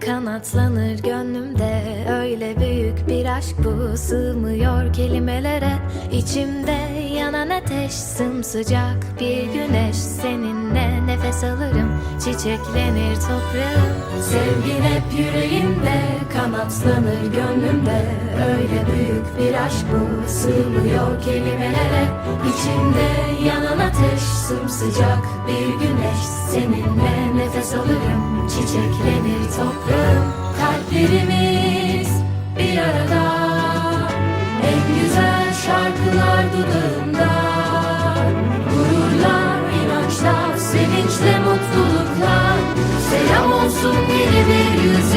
kanatlanır gönlümde Öyle büyük bir aşk bu. Sığmıyor kelimelere İçimde yanan ateş. Sımsıcak bir güneş Seninle nefes alırım. Çiçeklenir toprağım Sevgin hep yüreğimde. Kanatlanır gönlümde Öyle büyük bir aşk bu. Sığmıyor kelimelere İçimde yanan ateş. Sımsıcak bir güneş Seninle nefes alırım. Çiçeklenir toprağım. Kalplerimiz bir arada. En güzel şarkılar dudağımda. Gururla, inançla, sevinçle, mutlulukla Selam olsun yeni bir yüz